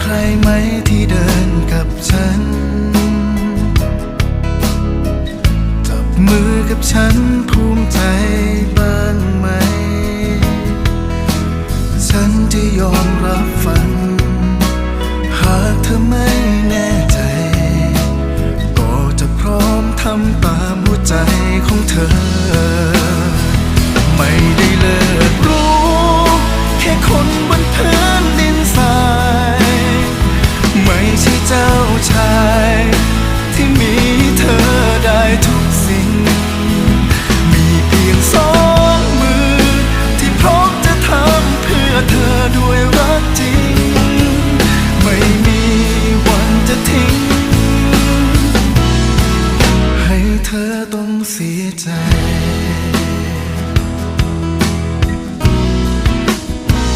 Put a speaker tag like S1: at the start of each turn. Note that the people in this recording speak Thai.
S1: ใครไหมที่เดินกับฉัน จับมือกับฉันภูมิใจบ้างไหม ฉันจะยอมรับฟังหากเธอไม่แน่ใจ ก็จะพร้อมทำตามหัวใจของเธอ เสียใจ